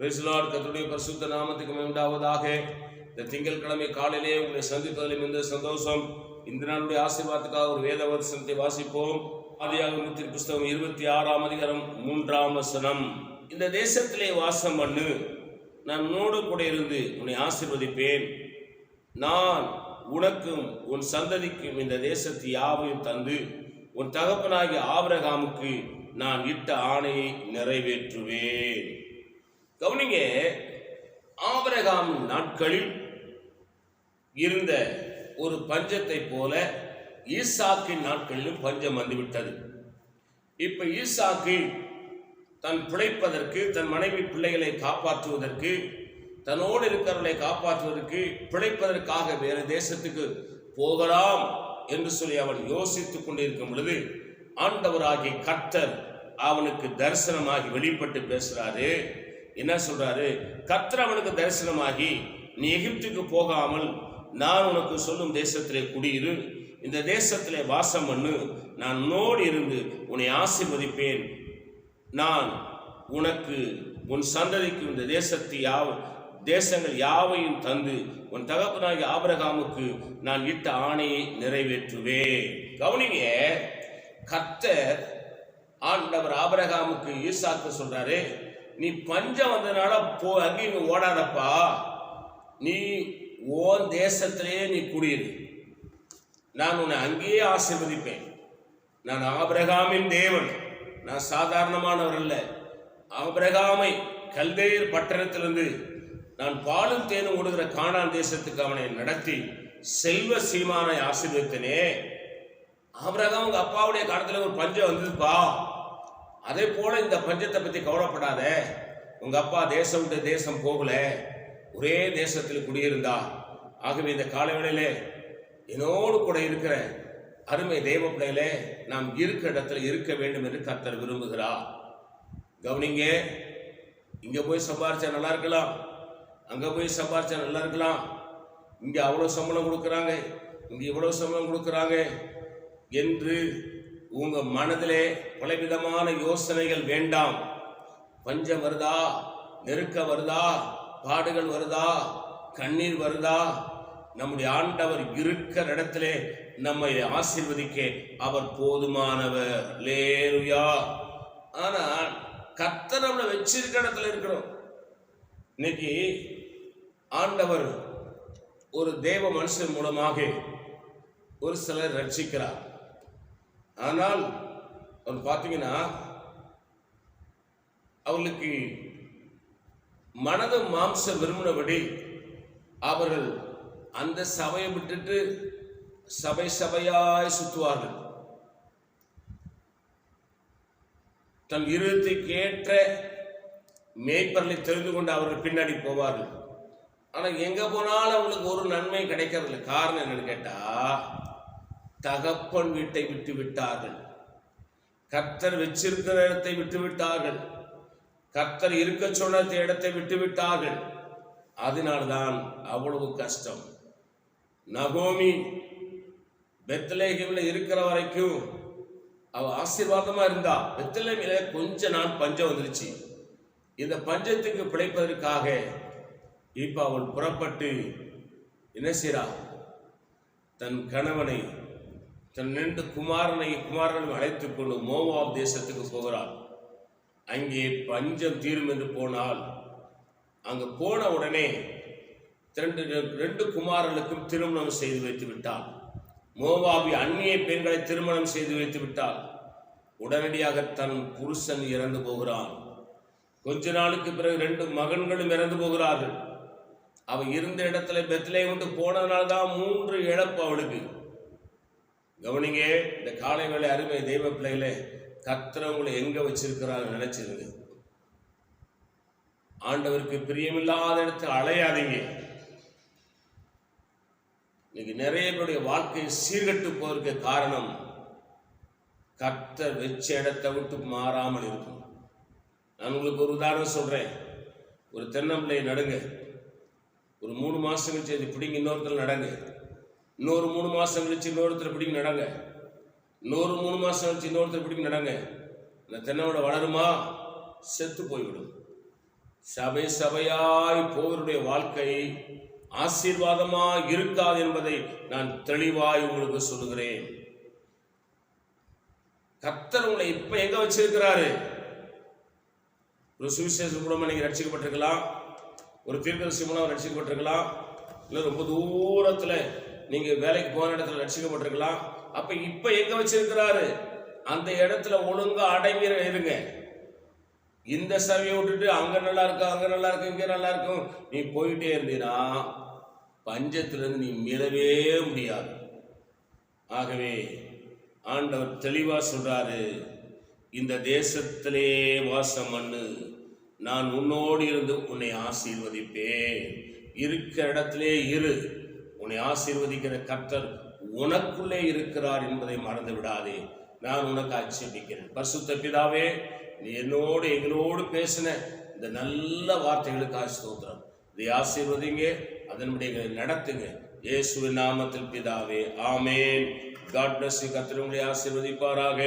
பிரிசுலார் கத்துடைய பரிசுத்த நாமத்துக்கு உண்டாவதாக இந்த திங்கட்கிழமை காலையிலே உங்களை சந்திப்பதில் மிகுந்த சந்தோஷம். இந்த நாளுடைய ஆசீர்வாதத்துக்காக ஒரு வேத வசனத்தை வாசிப்போம். ஆதியாகமத்தின் புஸ்தகம் இருபத்தி ஆறாம் அதிகாரம் மூன்றாம் வசனம். இந்த தேசத்திலே வாசம் பண்ணு. நான் உன்னோடு கூட இருந்து உன்னை ஆசிர்வதிப்பேன். நான் உனக்கும் உன் சந்ததிக்கும் இந்த தேசத்து யாவையும் தந்து உன் தகப்பனாகிய ஆபரகாமுக்கு நான் இட்ட ஆணையை நிறைவேற்றுவேன். கவனிங்க ஆபரகாம் நாட்களில் இருந்த ஒரு பஞ்சத்தை போல ஈசாக்கின் நாட்களிலும் பஞ்சம் வந்துவிட்டது. இப்ப ஈசாக்கு தன் பிழைப்பதற்கு தன் மனைவி பிள்ளைகளை காப்பாற்றுவதற்கு தன்னோடு இருக்கிறவர்களை காப்பாற்றுவதற்கு பிழைப்பதற்காக வேறு தேசத்துக்கு போகலாம் என்று சொல்லி அவன் யோசித்துக் கொண்டிருக்கும் பொழுது ஆண்டவராகிய கர்த்தர் அவனுக்கு தரிசனமாகி வெளிப்பட்டு பேசுறாரு. என்ன சொல்றாரு? கர்த்தர் அவனுக்கு தரிசனமாகி நீ எகிப்துக்கு போகாமல் நான் உனக்கு சொல்லும் தேசத்திலே குடியிரு. இந்த தேசத்திலே வாசம் பண்ணு. நான் உன்னோடு இருந்து உன்னை ஆசிர்வதிப்பேன். நான் உனக்கு உன் சந்ததிக்கு இந்த தேசத்தை யாவ தேசங்கள் யாவையும் தந்து உன் தகப்பனாகி ஆபரகாமுக்கு நான் இட்ட ஆணையை நிறைவேற்றுவேன். கவனிங்க கத்தர் ஆண்டவர் ஆபரகாமுக்கு ஈசாக்கு சொல்றாரு நீ பஞ்சம் வந்ததுனால போ அங்கேயும் ஓடாதப்பா. நீ ஓன் தேசத்திலேயே நீ குடியிரு. நான் உன்னை அங்கேயே ஆசீர்வதிப்பேன். நான் ஆபிரகாமின் தேவன். நான் சாதாரணமானவர் இல்லை ஆபிரகாமை கல்தேயர் பட்டணத்திலிருந்து நான் பாலும் தேனும் ஓடுகிற காணான் தேசத்துக்கு அவனை நடத்தி செல்வ சீமானை ஆசீர்வதித்தனே. ஆபிரகாம் உங்கள் அப்பாவுடைய காலத்தில் ஒரு பஞ்சம் வந்ததுப்பா. அதே போல இந்த பஞ்சத்தை பத்தி கவலைப்படாத. உங்க அப்பா தேசம் விட்டு தேசம் போகல. ஒரே தேசத்தில் குடியிருந்தா. ஆகவே இந்த காலவேளையிலே என்னோடு கூட இருக்கிற அருமை தெய்வ பிள்ளையிலே நாம் இருக்கிற இடத்துல இருக்க வேண்டும் என்று கர்த்தர் விரும்புகிறார். கவனிங்க இங்க போய் சம்பாரிச்சா நல்லா இருக்கலாம். அங்க போய் சம்பாரிச்சா நல்லா இருக்கலாம். இங்க அவ்வளவு சம்பளம் கொடுக்குறாங்க. இங்க இவ்வளவு சம்பளம் கொடுக்குறாங்க. என்று உங்கள் மனதிலே பலவிதமான யோசனைகள் வேண்டாம். பஞ்சம் வருதா? நெருக்க வருதா? பாடுகள் வருதா? கண்ணீர் வருதா? நம்முடைய ஆண்டவர் இருக்கிற இடத்திலே நம்மை ஆசீர்வதிக்க அவர் போதுமானவர். லேருயா ஆனால் கர்த்தர் நம்மளை வச்சிருக்க இடத்துல இருக்கிறோம். இன்னைக்கு ஆண்டவர் ஒரு தேவ மனுஷன் மூலமாக ஒரு சிலர் ரட்சிக்கிறார். ஆனால் அவர் பார்த்தீங்கன்னா அவர்களுக்கு மனத மாம்சம் விரும்பினபடி அவர்கள் அந்த சபையை விட்டுட்டு சபை சபையாய் சுற்றுவார்கள். தன் இருதயத்துக்கு ஏற்ற மேய்ப்பர்களை தெரிந்து கொண்டு அவர்கள் பின்னாடி போவார்கள். ஆனால் எங்கே போனாலும் அவங்களுக்கு ஒரு நன்மை கிடைக்கிறதில்ல. காரணம் என்னன்னு கேட்டால் தகப்பன் வீட்டை விட்டு விட்டார்கள். கர்த்தர் வச்சிருக்கிற இடத்தை விட்டு விட்டார்கள். கர்த்தர் இருக்க சொன்ன இடத்தை விட்டு விட்டார்கள். அதனால்தான் அவ்வளவு கஷ்டம். நகோமி பெத்லேஹேமில் இருக்கிற வரைக்கும் அவ ஆசீர்வாதமா இருந்தா. பெத்லேமில கொஞ்ச நாள் பஞ்சம் வந்துருச்சு. இந்த பஞ்சத்துக்கு பிழைப்பதற்காக இப்ப அவள் புறப்பட்டு என்ன செய்றா? தன் கணவனை தன் ரெண்டு குமாரனை குமாரனை அழைத்துக் கொண்டு மோவாப் தேசத்துக்கு போகிறாள் அங்கே பஞ்சம் தீரும் என்று போனால் அங்கு போன உடனே ரெண்டு ரெண்டு குமாரர்களுக்கும் திருமணம் செய்து வைத்து விட்டாள் மோவாபி அந்நிய பெண்களை திருமணம் செய்து வைத்து விட்டாள் உடனடியாக தன் புருஷன் இறந்து போகிறான். கொஞ்ச நாளுக்கு பிறகு ரெண்டு மகன்களும் இறந்து போகிறார்கள். அவள் இருந்த இடத்துல பெத்திலே கொண்டு போனதுனால தான் மூன்று இழப்பு அவளுக்கு. கவனிங்க இந்த காலை வேலை அருமை தெய்வ பிள்ளைகளே கத்திரவங்களை எங்க வச்சிருக்கிறாங்க நினைச்சிருங்க. ஆண்டவருக்கு பிரியமில்லாத இடத்துல அலையாதீங்க. இன்னைக்கு நிறைய பேருடைய வாழ்க்கை சீர்கட்டு போவதற்கு காரணம் கர்த்தர் வச்ச இடத்தை விட்டு மாறாமல் இருக்கும் நான் உங்களுக்கு ஒரு உதாரணம் சொல்றேன். ஒரு தென்னம்பிள்ளையை நடுங்க. ஒரு மூணு மாசம் கழிச்சு அது பிடிங்க இன்னொருத்தர் நடங்க. இன்னொரு மூணு மாதம் கழிச்சு இன்னொருத்தர் பிடிங்க நடங்க. இன்னொரு மூணு மாதம் கழிச்சு இன்னொருத்தர் பிடிங்க நடங்க. இந்த தென்னோட வளருமா? செத்து போய்விடும். சபை சபையாய் போவருடைய வாழ்க்கை ஆசீர்வாதமா இருக்காது என்பதை நான் தெளிவாய் உங்களுக்கு சொல்லுகிறேன். கத்தர் உங்களை இப்ப எங்க வச்சிருக்கிறாரு? ஒரு சுவிசேஷ மூலமா நீங்க ரட்சிக்கப்பட்டிருக்கலாம். ஒரு தீர்க்கரசி மூலம் ரட்சிக்கப்பட்டிருக்கலாம். இல்ல ரொம்ப தூரத்துல நீங்க வேலைக்கு போன இடத்துல ரட்சிக்கப்பட்டிருக்கலாம் அப்ப இப்ப எங்க வச்சிருக்கிறாரு? அந்த இடத்துல ஒழுங்கா அடங்கி இருங்க. இந்த சபையை விட்டுட்டு அங்க நல்லா இருக்கும் அங்க நல்லா இருக்கும் இங்க நல்லா இருக்கும் நீ போயிட்டே இருந்தீனா பஞ்சத்திலிருந்து நீ மீளவே முடியாது. ஆகவே ஆண்டவர் தெளிவா சொல்றாரு இந்த தேசத்திலே வாசம் பண்ணு. நான் உன்னோடு இருந்து உன்னை ஆசீர்வதிப்பேன். இருக்கிற இடத்திலே இரு. உன்னை ஆசீர்வதிக்கிற கர்த்தர் உனக்குள்ளே இருக்கிறார் என்பதை மறந்து விடாதே. நான் உனக்கு ஆட்சேபிக்கிறேன். பரிசுத்த பிதாவே நீ என்னோடு எங்களோடு பேசின இந்த நல்ல வார்த்தைகளுக்கு ஸ்தோத்திரம். இதை ஆசீர்வதிங்க அதன்படி எங்களை நடத்துங்க. இயேசுவின் நாமத்தில் பிதாவே ஆமேன். காட் பிளஸ் கத்திரங்களை ஆசீர்வதிப்பாராக.